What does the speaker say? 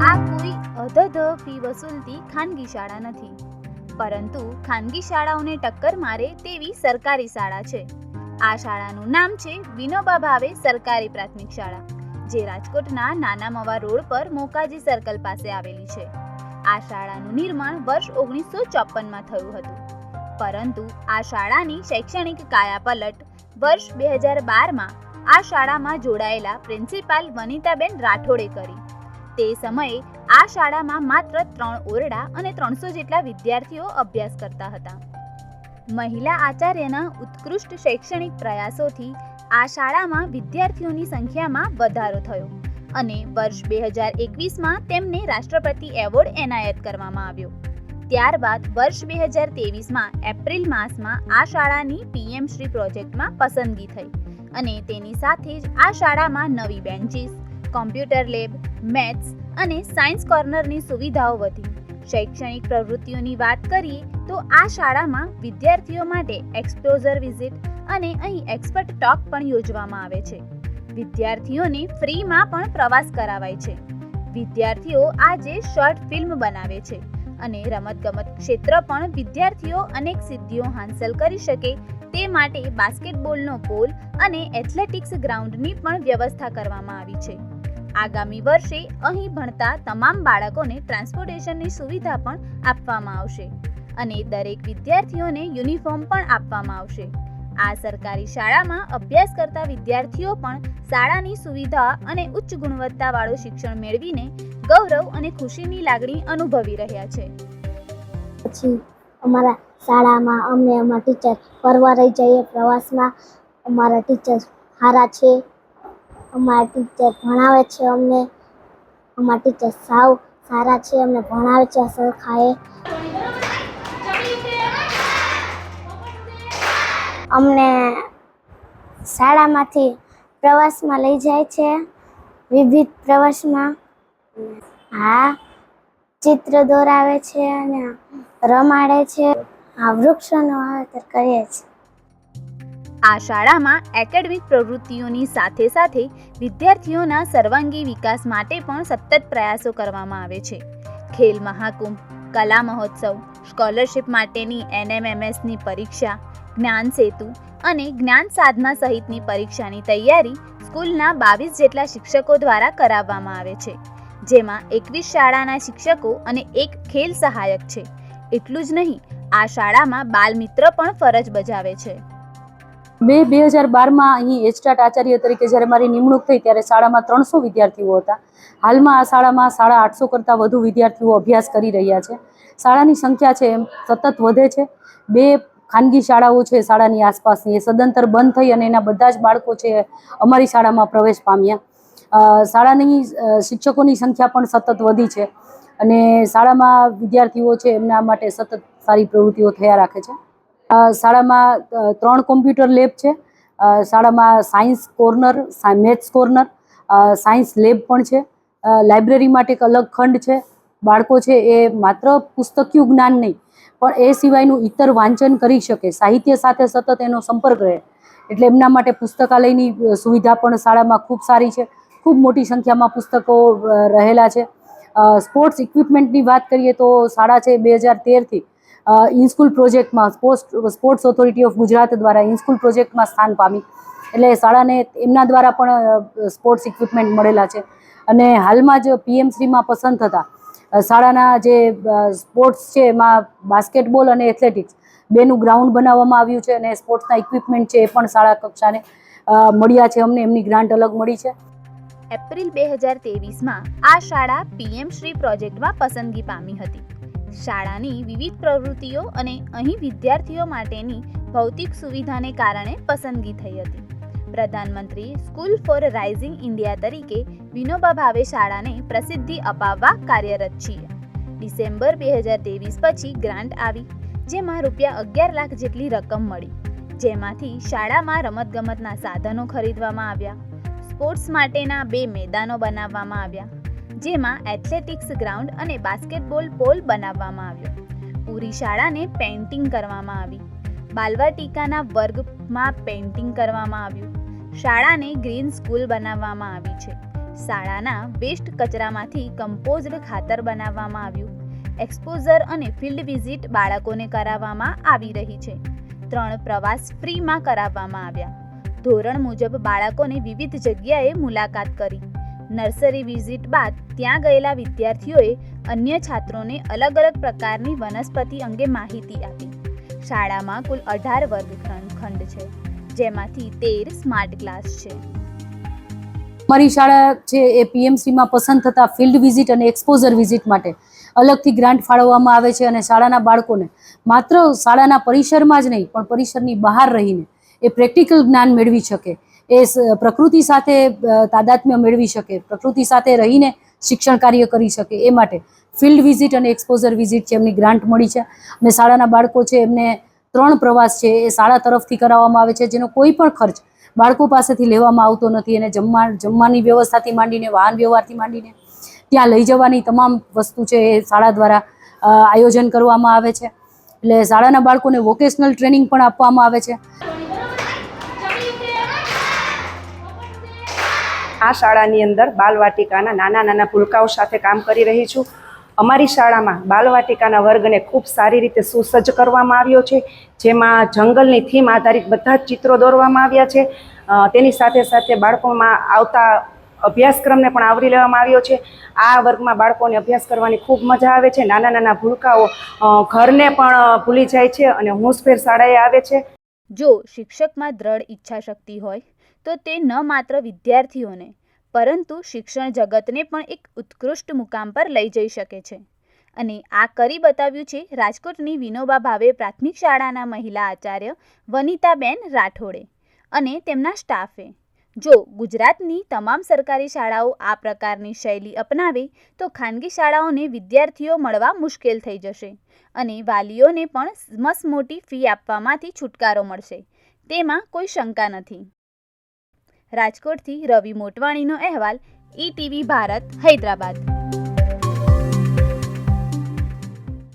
આ કોઈ અધધ ફી વસૂલતી ખાનગી શાળા નથી. પરંતુ ખાનગી શાળાઓને ટક્કર મારે તેવી સરકારી શાળા છે. આ શાળાનું નામ છે વિનોબા ભાવે સરકારી પ્રાથમિક શાળા, જે રાજકોટના નાના મવા રોડ પર મોકાજી સર્કલ પાસે આવેલી છે. આ શાળાનું નિર્માણ વર્ષ ઓગણીસો ચોપનમાં થયું હતું. પરંતુ આ શાળાની શૈક્ષણિક કાયાપલટ વર્ષ બે હજાર બારમાં આ શાળામાં જોડાયેલા પ્રિન્સિપાલ વનિતાબેન રાઠોડે કરી. તે સમયે આ શાળામાં માત્ર ત્રણ ઓરડા અને ત્રણસો જેટલા વિદ્યાર્થીઓ અભ્યાસ કરતા હતા. મહિલા આચાર્યના ઉત્કૃષ્ટ શૈક્ષણિક પ્રયાસોથી આ શાળામાં વિદ્યાર્થીઓની સંખ્યામાં વધારો થયો અને વર્ષ બે હજાર એકવીસમાં તેમને રાષ્ટ્રપતિ એવોર્ડ એનાયત કરવામાં આવ્યો. ત્યારબાદ વર્ષ બે હજાર તેવીસમાં એપ્રિલ માસમાં આ શાળાની પીએમ શ્રી પ્રોજેક્ટમાં પસંદગી થઈ અને તેની સાથે જ આ શાળામાં નવી બેન્ચીસ કોમ્પ્યુટર લેબ, મેથ્સ અને સાયન્સ કોર્નરની સુવિધાઓ વધી. શૈક્ષણિક પ્રવૃત્તિઓની વાત કરીએ તો આ શાળામાં વિદ્યાર્થીઓ માટે એક્સપોઝર વિઝિટ અને અહીં એક્સપર્ટ ટોક પણ યોજવામાં આવે છે. વિદ્યાર્થીઓને ફ્રીમાં પણ પ્રવાસ કરાવાય છે. વિદ્યાર્થીઓ આજે શોર્ટ ફિલ્મ બનાવે છે અને રમતગમત ક્ષેત્ર પણ વિદ્યાર્થીઓ અનેક સિદ્ધિઓ હાંસલ કરી શકે તે માટે બાસ્કેટબોલનો પોલ અને એથ્લેટિક્સ ગ્રાઉન્ડની પણ વ્યવસ્થા કરવામાં આવી છે. આગામી વર્ષે અહીં ભણતા તમામ બાળકોને ટ્રાન્સપોર્ટેશનની સુવિધા પણ આપવામાં આવશે અને દરેક વિદ્યાર્થીઓને યુનિફોર્મ પણ આપવામાં આવશે. આ સરકારી શાળામાં અભ્યાસ કરતા વિદ્યાર્થીઓ પણ શાળાની સુવિધા અને ઉચ્ચ ગુણવત્તાવાળું શિક્ષણ મેળવીને ગૌરવ અને ખુશીની લાગણી અનુભવી રહ્યા છે. પછી અમારા શાળામાં અમને અમારા ટીચર ફરવા રહી જઈએ, પ્રવાસમાં અમારા ટીચર સારા છે. અમારા ટીચર ભણાવે છે અમને. અમારા ટીચર સાવ સારા છે, અમને ભણાવે છે સરખાએ અમને શાળામાંથી પ્રવાસમાં લઈ જાય છે, વિવિધ પ્રવાસમાં. હા, ચિત્ર દોરાવે છે અને રમાડે છે. આ વૃક્ષોનું વાવેતર કરીએ છીએ. આ શાળામાં એકેડમિક પ્રવૃત્તિઓની સાથે સાથે વિદ્યાર્થીઓના સર્વાંગી વિકાસ માટે પણ સતત પ્રયાસો કરવામાં આવે છે. ખેલ મહાકુંભ, કલા મહોત્સવ, સ્કોલરશિપ માટેની એનએમએમએસની પરીક્ષા, જ્ઞાન સેતુ અને જ્ઞાન સાધના સહિતની પરીક્ષાની તૈયારી સ્કૂલના બાવીસ જેટલા શિક્ષકો દ્વારા કરાવવામાં આવે છે. જેમાં એકવીસ શાળાના શિક્ષકો અને એક ખેલ સહાયક છે. એટલું જ નહીં, આ શાળામાં બાલ મિત્ર પણ ફરજ બજાવે છે. મેં બે હજાર બારમાં અહીં એચટાટ આચાર્ય તરીકે જ્યારે મારી નિમણૂક થઈ ત્યારે શાળામાં ત્રણસો વિદ્યાર્થીઓ હતા. હાલમાં આ શાળામાં સાડા આઠસો કરતાં વધુ વિદ્યાર્થીઓ અભ્યાસ કરી રહ્યા છે. શાળાની સંખ્યા છે એમ સતત વધે છે. બે ખાનગી શાળાઓ છે શાળાની આસપાસની. એ સદંતર બંધ થઈ અને એના બધા જ બાળકો છે અમારી શાળામાં પ્રવેશ પામ્યા. શાળાની શિક્ષકોની સંખ્યા પણ સતત વધી છે અને શાળામાં વિદ્યાર્થીઓ છે એમના માટે સતત સારી પ્રવૃત્તિઓ થયા રાખે છે. શાળામાં ત્રણ કોમ્પ્યુટર લેબ છે. શાળામાં science corner maths corner science lab પણ છે. લાઇબ્રેરી માટે એક અલગ ખંડ છે. બાળકો છે એ માત્ર પુસ્તકીય જ્ઞાન નહીં, પણ એ સિવાયનું ઇતર વાંચન કરી શકે. સાહિત્ય સાથે સતત એનો સંપર્ક રહે. એટલે એમના માટે પુસ્તકાલયની સુવિધા પણ શાળામાં ખૂબ સારી છે. ખૂબ મોટી સંખ્યામાં પુસ્તકો રહેલા છે. સ્પોર્ટ્સ ઇક્વિપમેન્ટની વાત કરીએ તો શાળા છે બે હજાર તેરથી ઇનસ્કૂલ પ્રોજેક્ટમાં સ્પોર્ટ્સ ઓથોરિટી ઓફ ગુજરાત દ્વારા ઇનસ્કૂલ પ્રોજેક્ટમાં સ્થાન પામી. એટલે શાળાને એમના દ્વારા પણ સ્પોર્ટ્સ ઇક્વિપમેન્ટ મળેલા છે. અને હાલમાં જ પીએમ શ્રીમાં પસંદ થતા શાળાના જે સ્પોર્ટ્સ છે, એમાં બાસ્કેટબોલ અને એથ્લેટિક્સ બેનું ગ્રાઉન્ડ બનાવવામાં આવ્યું છે અને સ્પોર્ટ્સના ઇક્વિપમેન્ટ છે એ પણ શાળા કક્ષાને મળ્યા છે. અમને એમની ગ્રાન્ટ અલગ મળી છે. એપ્રિલ બે હજાર તેવીસમાં આ શાળા પીએમ શ્રી પ્રોજેક્ટમાં પસંદગી પામી હતી. શાળાની વિવિધ પ્રવૃત્તિઓ અને અહીં વિદ્યાર્થીઓ માટેની ભૌતિક સુવિધાને કારણે પસંદગી થઈ હતી. પ્રધાનમંત્રી સ્કૂલ ફોર રાઇઝિંગ ઇન્ડિયા તરીકે વિનોબા ભાવે શાળાને પ્રસિદ્ધિ અપાવવા કાર્યરત છીએ. ડિસેમ્બર બે હજાર ત્રેવીસ પછી ગ્રાન્ટ આવી, જેમાં રૂપિયા અગિયાર લાખ જેટલી રકમ મળી. જેમાંથી શાળામાં રમતગમતના સાધનો ખરીદવામાં આવ્યા, સ્પોર્ટ્સ માટેના બે મેદાનો બનાવવામાં આવ્યા જેમાં એથ્લેટિક્સ ગ્રાઉન્ડ અને બાસ્કેટબોલ પોલ બનાવવામાં આવ્યો. પૂરી શાળાને પેઇન્ટિંગ કરવામાં આવી. બાલવાટિકાના વર્ગમાં પેઇન્ટિંગ કરવામાં આવ્યું. શાળાને ગ્રીન સ્કૂલ બનાવવામાં આવી છે. શાળાના વેસ્ટ કચરામાંથી કમ્પોઝડ ખાતર બનાવવામાં આવ્યું. એક્સપોઝર અને ફિલ્ડ વિઝિટ બાળકોને કરાવવામાં આવી રહી છે. ત્રણ પ્રવાસ ફ્રીમાં કરાવવામાં આવ્યા. ધોરણ મુજબ બાળકોને વિવિધ જગ્યાએ મુલાકાત કરી. નર્સરી વિઝિટ બાદ ત્યાં ગયેલા વિદ્યાર્થીઓએ અન્ય છાત્રોને અલગ અલગ પ્રકારની વનસ્પતિ અંગે માહિતી આપી. શાળામાં કુલ અઢાર વર્ગખંડ ખંડ છે, જેમાંથી તેર સ્માર્ટ ક્લાસ છે. મારી શાળા છે એ પીએમસીમાં પસંદ થતા ફિલ્ડ વિઝિટ અને એક્સપોઝર વિઝિટ માટે અલગથી ગ્રાન્ટ ફાળવવામાં આવે છે અને શાળાના બાળકોને માત્ર શાળાના પરિસરમાં જ નહીં, પણ પરિસરની બહાર રહીને એ પ્રેક્ટિકલ જ્ઞાન મેળવી શકે, એ પ્રકૃતિ સાથે તાદાત્મ્ય મેળવી શકે, પ્રકૃતિ સાથે રહીને શિક્ષણ કાર્ય કરી શકે એ માટે. ફિલ્ડ વિઝિટ અને એક્સપોઝર વિઝિટ છે, એમની ગ્રાન્ટ મળી છે. અને શાળાના બાળકો છે, એમને ત્રણ પ્રવાસ છે, એ શાળા તરફથી કરાવવામાં આવે છે, જેનો કોઈ પણ ખર્ચ બાળકો પાસેથી લેવામાં આવતો નથી. અને જમવા, જમવાની વ્યવસ્થાથી માંડીને, વાહન વ્યવહારથી માંડીને, ત્યાં લઈ જવાની તમામ વસ્તુ છે, એ શાળા દ્વારા આયોજન કરવામાં આવે છે. એટલે શાળાના બાળકોને વોકેશનલ ટ્રેનિંગ પણ આપવામાં આવે છે. આ શાળાની અંદર બાલવાટિકાના નાના નાના ભૂલકાઓ સાથે કામ કરી રહી છું. અમારી શાળામાં બાલવાટિકાના વર્ગને ખૂબ સારી રીતે સુસજ્જ કરવામાં આવ્યો છે. જેમાં જંગલની થીમ આધારિત બધા જ ચિત્રો દોરવામાં આવ્યા છે. તેની સાથે સાથે બાળકોમાં આવતા અભ્યાસક્રમને પણ આવરી લેવામાં આવ્યો છે. આ વર્ગમાં બાળકોને અભ્યાસ કરવાની ખૂબ મજા આવે છે. નાના નાના ભૂલકાઓ ઘરને પણ ભૂલી જાય છે અને હોંશભેર શાળાએ આવે છે. જો શિક્ષકમાં દ્રઢ ઈચ્છા શક્તિ હોય તો તે ન માત્ર વિદ્યાર્થીઓને, પરંતુ શિક્ષણ જગતને પણ એક ઉત્કૃષ્ટ મુકામ પર લઈ જઈ શકે છે. અને આ કરી બતાવ્યું છે રાજકોટની વિનોબા ભાવે પ્રાથમિક શાળાના મહિલા આચાર્ય વનિતાબેન રાઠોડે અને તેમના સ્ટાફે. જો ગુજરાતની તમામ સરકારી શાળાઓ આ પ્રકારની શૈલી અપનાવે, તો ખાનગી શાળાઓને વિદ્યાર્થીઓ મળવા મુશ્કેલ થઈ જશે અને વાલીઓને પણ મસમોટી ફી આપવામાંથી છુટકારો મળશે. તેમાં કોઈ શંકા નથી. રાજકોટથી રવિ મોટવાણીનો અહેવાલ ઈટીવી ભારત હૈદરાબાદ.